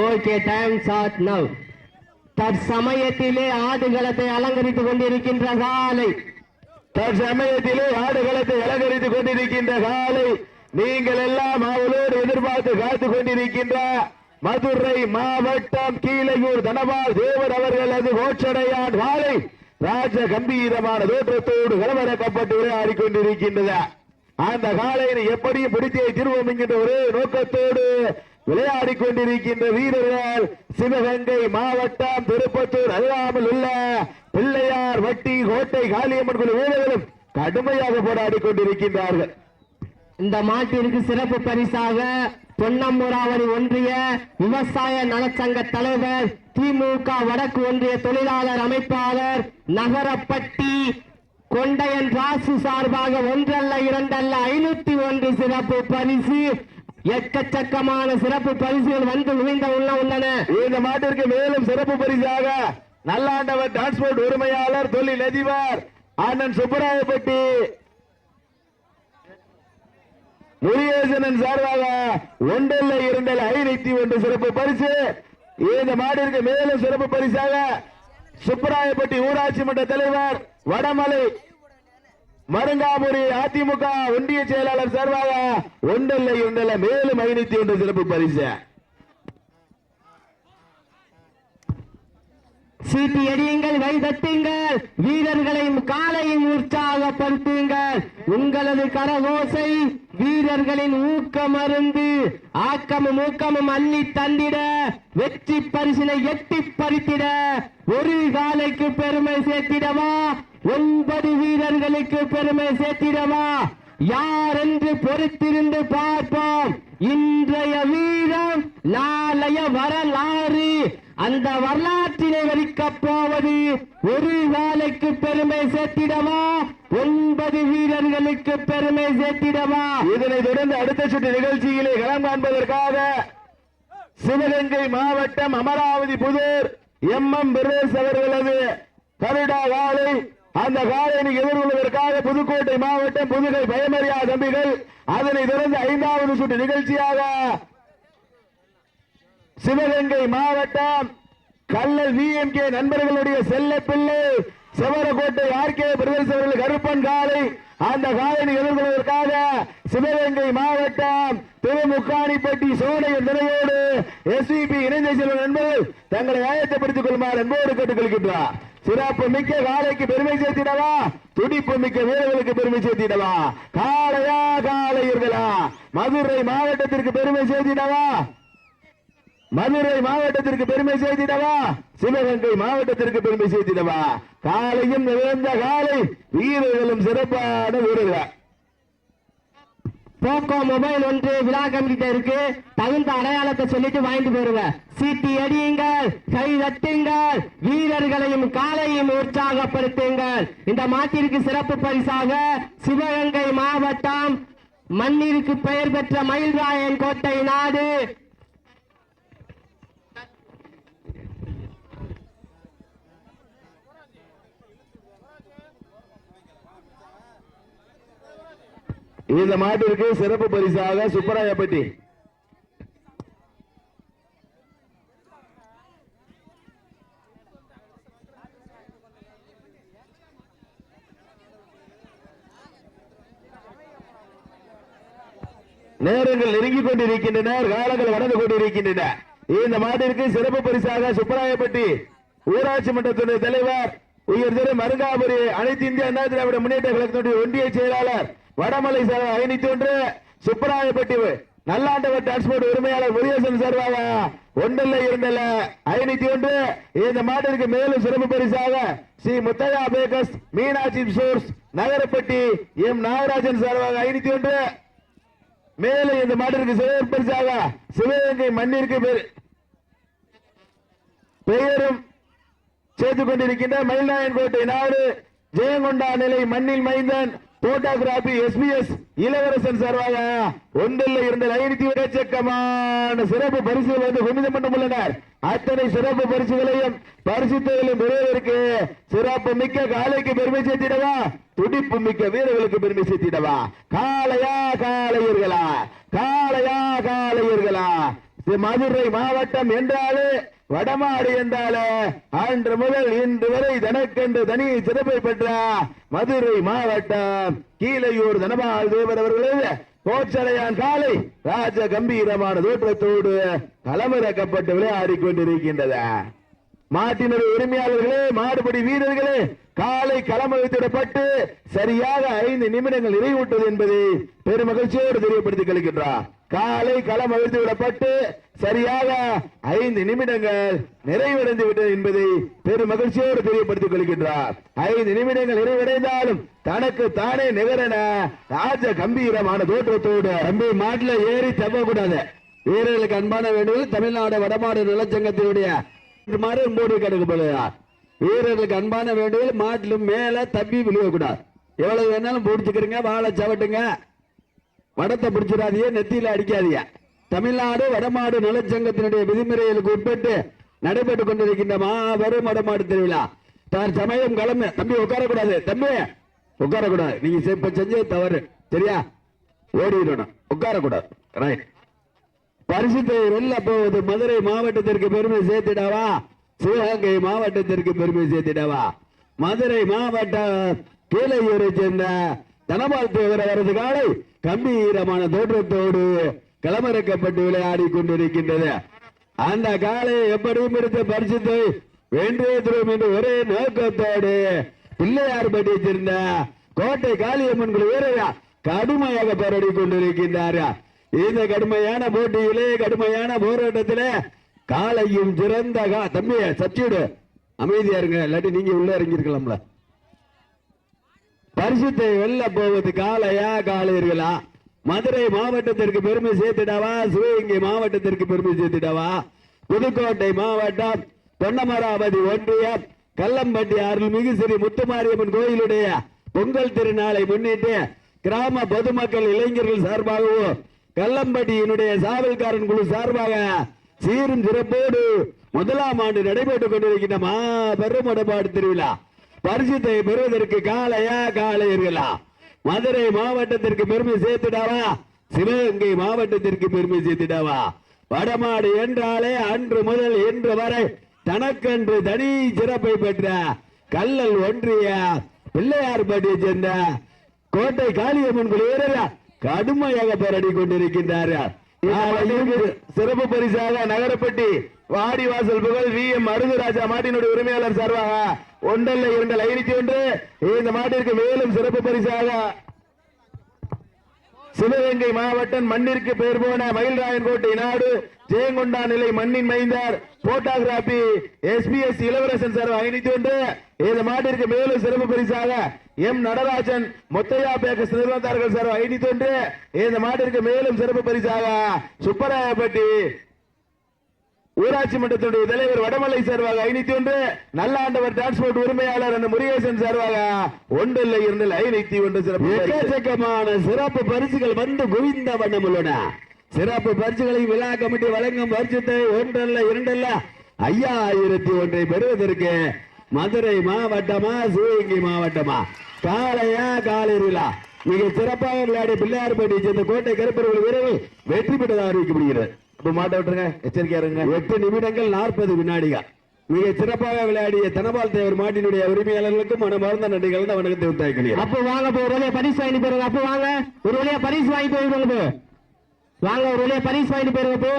Okay time add now தற்சமயத்திலே ஆடுகளத்தை அலங்கரித்துக் கொண்டிருக்கின்ற காலை. தற்சமயத்திலே ஆடுகளத்தை அலங்கரித்துக் கொண்டிருக்கின்ற காலை. நீங்கள் எல்லாம் அவளோடு எதிர்பார்த்து காத்துக் கொண்டிருக்கின்ற மதுரை மாவட்டம் கீழையூர் தனபால் தேவர் அவர்களது கோச்சடையான் காலை. ராஜ கம்பீரமான தோற்றத்தோடு கலவரக்கப்பட்டு உரையாடி கொண்டிருக்கின்றது அந்த காலையினை எப்படியும் பிடித்தே திருவோம் என்கின்ற ஒரே நோக்கத்தோடு விளையாடி கொண்டிருக்கின்ற வீரர்கள் சிவகங்கை மாவட்டம் திருப்பத்தூர் அருகாமல் உள்ள பிள்ளையார் வட்டி கோட்டை காளியம்மன் குழு வீரர்களும் கடுமையாக போராடி கொண்டிருக்கின்றார்கள் இந்த மாட்டிற்கு சிறப்பு பரிசாக பொன்னம்பூராவணி ஒன்றிய விவசாய நலச்சங்க தலைவர் திமுக வடக்கு ஒன்றிய தொழிலாளர் அமைப்பாளர் நகரப்பட்டி கொண்டையன் ராசு சார்பாக ஒன்றல்ல இரண்டல்ல ஐநூத்தி ஒன்று சிறப்பு பரிசு எக்கச்சக்கமான சிறப்பு பரிசுகள் வந்து குவிந்த உள்ள உள்ளன. இந்த மாட்டிற்கு மேலும் சிறப்பு பரிசாக நல்லாண்டவர் டிரான்ஸ்போர்ட் உரிமையாளர் தொழில் அதிபர் அண்ணன் சுப்பராயப்பட்டி. முருகேசனன் சார்பாக ஒன்றில் இரண்டல்ல ஐநூத்தி ஒன்று சிறப்பு பரிசு. இந்த மாட்டிற்கு மேலும் சிறப்பு பரிசாக சுப்பராயப்பட்டி ஊராட்சி மன்ற தலைவர் வடமலை மருங்காபுரி அதிமுக ஒன்றிய செயலாளர் சார்பாக ஒன்றல்ல இரண்டல்ல மேலும் ஐநூத்தி ஒன்று சிறப்பு பரிசு. சீட்டி எடியுங்கள் வைதட்டுங்கள் வீரர்களையும் காலையும் உற்சாகப்படுத்துங்கள். உங்களது கரகோசை வீரர்களின் ஊக்கம் அருந்து ஆக்கமும் ஊக்கமும் அள்ளி தந்திட வெற்றி பரிசினை எட்டி பறித்திட ஒரு காலைக்கு பெருமை சேர்த்திடவா? ஒன்பது வீரர்களுக்கு பெருமை சேர்த்திடவா? யார் என்று பொறுத்திருந்து பார்ப்போம். இன்றைய வீரம் நாளைய வரலாறு. அந்த வரலாற்றினை வலிக்கப் போவது ஒரு வேலைக்கு பெருமை சேர்த்திடவா? ஒன்பது வீரர்களுக்கு பெருமை சேர்த்திடவா? இதனை தொடர்ந்து அடுத்த சுற்று நிகழ்ச்சியிலே களம் காண்பதற்காக சிவகங்கை மாவட்டம் அமராவதி புதூர் எம் எம் பிரதேஷ் அவர்களது கருடா வாழை அந்த காலையை எதிர்கொள்வதற்காக புதுக்கோட்டை மாவட்டம் புதுகை பயமறியா தம்பிகள் அதனை தொடர்ந்து ஐந்தாவது சுற்று நிகழ்ச்சியாக சிவகங்கை மாவட்டம் கல்லல் விஎம்கே நண்பர்களுடைய செல்ல பிள்ளை செவரக்கோட்டை ஆர்கே பிரதேசவர்கள் கருப்பன் காலை அந்த காலையை எதிர்கொள்வதற்காக சிவகங்கை மாவட்டம் திருமுக்காணிப்பட்டி சோனையின் நிலையோடு எஸ்பிபி இணைந்த செல்வன் என்பது தங்களை ஆயத்தப்படுத்திக் கொள்ளுமாறு என்போடு கேட்டுக்கொள்கின்றார். சிறப்பு மிக்க காலைக்கு பெருமை சேர்த்திடவா? துடிப்பு மிக்க வீரர்களுக்கு பெருமை சேர்த்திடவா? காளையா காளையர்களா? மதுரை மாவட்டத்திற்கு பெருமை சேர்த்திடவா? மதுரை மாவட்டத்திற்கு பெருமை சேர்த்திடவா? சிவகங்கை மாவட்டத்திற்கு பெருமை செய்திடவா காலையும் நிறைந்த காலை வீரர்களும் சிறப்பான வீரர்கள். போக்கோ மொபைல் ஒன்று விழா கமிட்ட இருக்கு. தகுந்த அடையாளத்தை சொல்லிட்டு வாங்கிட்டு போயிருங்க. சீட்டி அடியுங்கள் கை தட்டுங்கள் வீரர்களையும் காலையும் உற்சாகப்படுத்துங்கள். இந்த மாட்டிற்கு சிறப்பு பரிசாக சிவகங்கை மாவட்டம் மண்ணிற்கு பெயர் பெற்ற மயில்ராயன் கோட்டை நாடு இந்த மாட்டிற்கு சிறப்பு பரிசாக சுப்பராயப்பட்டி. நேரங்கள் நெருங்கிக் கொண்டிருக்கின்றன காலங்கள் வளர்ந்து கொண்டிருக்கின்றன. இந்த மாட்டிற்கு சிறப்பு பரிசாக சுப்பராயப்பட்டி ஊராட்சி மன்றத்துடைய தலைவர் உயர் மருங்காபுரி அனைத்து இந்திய அண்ணா திராவிட முன்னேற்ற கழகத்தினுடைய ஒன்றிய செயலாளர் வடமலை சார் ஐநூத்தி ஒன்று சுப்பராயப்பட்டி நல்லாண்டவர் டிரான்ஸ்போர்ட் உரிமையாளர் முருகேசன் சார்பாக ஒன்றில் இரண்டில் ஐநூத்தி ஒன்று இந்த மாட்டிற்கு மேலும் சிறப்பு பரிசாக Sri Muthaiya bakers Meenakshi stores Nagarapatti M Nagarajan சார்பாக ஐநூத்தி ஒன்று மேலும் இந்த மாட்டிற்கு சிறப்பு பரிசாக சிவகங்கை மண்ணிற்கு பெயரும் சேர்த்துக் கொண்டிருக்கின்ற மயில்நாயன் கோட்டை நாடு ஜெயங்கொண்டா நிலை மண்ணில் மைந்தன் போட்டோகிராபி எஸ்பிஎஸ் இளவரசன் சார்பாக ஒன்றில் இருந்த ஐநூத்தி எக்கச்சக்கமான சிறப்பு பரிசுகள் வந்து குமிதம் பண்ண உள்ளனர். அத்தனை சிறப்பு பரிசுகளையும் பரிசுத்தையும் பெறுவதற்கு சிறப்பு மிக்க காலைக்கு பெருமை சேர்த்திடவா? துடிப்பு மிக்க வீரர்களுக்கு பெருமை சேர்த்திடவா? காளையா காளையர்களா? காளையா காளையர்களா? மதுரை மாவட்டம் என்றாலே வடமாடு என்றாலே அன்று முதல் இன்று வரை தனக்கென்று தனி சிறப்பை பெற்ற மதுரை மாவட்டம் கீழையூர் தனபால் தேவர் அவர்களது கோச்சலையான் காலை ராஜ கம்பீரமான தோற்றத்தோடு களமிறக்கப்பட்டு விளையாடி கொண்டிருக்கின்றன மாட்டினுடைய உரிமையாளர்களே மாடுபடி வீரர்களே காலை களமளித்திடப்பட்டு சரியாக ஐந்து நிமிடங்கள் நிறைவுற்றது என்பதை பெருமகிழ்ச்சியோடு தெரியப்படுத்தி கழிக்கின்றார் காலை களம் அழுத்து விடப்பட்டு சரியாக ஐந்து நிமிடங்கள் நிறைவடைந்து விட்டது என்பதை பெரும் மகிழ்ச்சியோடு தெரியப்படுத்திக் கொள்கின்றார். ஐந்து நிமிடங்கள் நிறைவடைந்தாலும் தனக்கு தானே நிகரென ராஜ கம்பீரமான தோற்றத்தோடு தம்பி மாட்டில் ஏறி தப்ப கூடாது வீரர்களுக்கு அன்பான வேண்டுதல் தமிழ்நாடு வடமாடு நலச்சங்கத்தினுடைய மாதிரி மூடி கிடக்கப்படுகிறார் வீரர்களுக்கு அன்பான வேண்டுதல் மாட்டிலும் மேல தப்பி விழுவக்கூடாது எவ்வளவு வேணாலும் பிடிச்சுக்கிறீங்க வாழை சவட்டுங்க. வடத்தை பிடிச்சிடாதீங்க நெத்தியில அடிக்காதீங்க. தமிழ்நாடு வடமாடு நலச்சங்கத்தினுடைய விதிமுறைகளுக்கு உட்பட்டு நடைபெற்றுக் கொண்டிருக்கின்ற மாபெரும் வடமாடு திருவிழா. தார் சமயம் கிளம்பு. தம்பி உட்காரக்கூடாது. தம்பி உட்காரக்கூடாது. நீங்க இப்ப செஞ்சது தவறு. சரியா? ஓடிடணும். உட்காரக்கூடாது. ரைட் பரிசுத்தை வெல்ல போவது மதுரை மாவட்டத்திற்கு பெருமை சேர்த்திடவா? சிவகங்கை மாவட்டத்திற்கு பெருமை சேர்த்திடவா? மதுரை மாவட்டம் கீழையூரை சேர்ந்த தனபால் தேவர் அவரது காலை கம்பீரமான தோற்றத்தோடு களமிறக்கப்பட்டு விளையாடி கொண்டிருக்கின்றது. அந்த காலை எப்படியும் எடுத்த பரிசுத்தை வென்றே தரும் என்று ஒரே நோக்கத்தோடு பிள்ளையார்பட்டியை சேர்ந்த கோட்டை காளியம்மன் குழு வீரர் கடுமையாக போராடி கொண்டிருக்கின்றார்கள் இந்த கடுமையான போட்டியிலே கடுமையான போராட்டத்திலே காலையும் சிறந்த கா- தம்பி சச்சிடு அமைதியா இருங்க. இல்லாட்டி நீங்க உள்ள இறங்கிருக்கலாம்ல பரிசுத்தை வெல்ல போவது காளையா காளையர்களா? மதுரை மாவட்டத்திற்கு பெருமை சேர்த்துடவா? சிவகங்கை மாவட்டத்திற்கு பெருமை சேர்த்திடவா? புதுக்கோட்டை மாவட்டம் பொன்னமராவதி ஒன்றியம் கல்லம்பட்டி அருள்மிகு ஸ்ரீ முத்துமாரியம்மன் கோயிலுடைய பொங்கல் திருநாளை முன்னிட்டு கிராம பொதுமக்கள் இளைஞர்கள் சார்பாகவும் கல்லம்பட்டியினுடைய சாவல்காரன் குழு சார்பாக சீரும் சிறப்போடு முதலாம் ஆண்டு நடைபெற்றுக் கொண்டிருக்கின்ற மாபெரும் உடன்பாடு திருவிழா. பரிசுத்தை பெறுவதற்கு காளையா காலையர்களா மதுரை மாவட்டத்திற்கு பெருமை சேர்த்துடாவா? சிவகங்கை மாவட்டத்திற்கு பெருமை சேர்த்துடாவா? வடமாடு என்றாலே அன்று முதல் இன்று வரை தனக்கென்று தனி சிறப்பை பெற்ற கல்லல் ஒன்றிய பிள்ளையார்பட்டியை சேர்ந்த கோட்டை காளியம்மன் குழு கடுமையாக போராடி கொண்டிருக்கின்றார்கள் நாளைக்கு சிறப்பு பரிசாக நகரப்பட்டி வாடிவாசல் புகழ் வி. எம். அருகுராஜா மாட்டினுடைய உரிமையாளர் சார்பாக ஒன்றல்ல இரண்டல் ஐநூத்தி ஒன்று இந்த மாட்டிற்கு மேலும் சிறப்பு பரிசாக சிவகங்கை மாவட்டம் மண்ணிற்கு பெயர் போன மயில்ராயன் கோட்டை நாடு ஜெயங்கொண்டா நிலை மண்ணின் மைந்தார் போட்டோகிராபி எஸ்பிஎஸ் இளவரசன் சார் ஐநூத்தி ஒன்று இது மாட்டிற்கு மேலும் சிறப்பு பரிசாக எம் நடராஜன் முத்தையா பேக்கஸ் நிறுவனத்தார்கள் சார் ஐநூத்தி ஒன்று இந்த மாட்டிற்கு மேலும் சிறப்பு பரிசாக சுப்பராயப்பட்டி ஊராட்சி மன்றத்தினுடைய தலைவர் வடமலை சார்பாக ஐநூத்தி ஒன்று நல்லாண்டவர் டிரான்ஸ்போர்ட் உரிமையாளர் அந்த முருகேசன் சார்பாக ஒன்றில் இருந்தில் ஐநூத்தி ஒன்று சிறப்பு எக்கச்சக்கமான சிறப்பு பரிசுகள் வந்து குவிந்த வண்ணம் உள்ளன. சிறப்பு பரிசுகளை விழா கமிட்டி வழங்கும் பரிசுத்தை ஒன்றல்ல இரண்டல்ல ஐயாயிரத்தி ஒன்றை பெறுவதற்கு மதுரை மாவட்டமா சிவகங்கை மாவட்டமா? காளையா காலையிலா மிக சிறப்பாக விளையாடிய பிள்ளையார்பட்டி சேர்ந்த கோட்டை கருப்பர்கள் வீரர்கள் வெற்றி பெற்றதாக அறிவிக்கப்படுகிறது. இப்ப மாட்ட விட்டுருங்க எச்சரிக்கையா இருங்க. எட்டு நிமிடங்கள் நாற்பது வினாடிகள். மிக சிறப்பாக விளையாடிய தனபால் தேவர் மாட்டினுடைய உரிமையாளர்களுக்கும் மனமார்ந்த நன்றிகள் வணக்கத்தை உத்தாய்க்கிறேன் அப்ப வாங்க போய் ஒரு வழியா பரிசு வாங்கிட்டு போயிருங்க அப்ப வாங்க. ஒரு வழியா பரிசு வாங்கிட்டு போயிருங்க வாங்க ஒரு வழியா பரிசு வாங்கிட்டு போயிருங்க போ.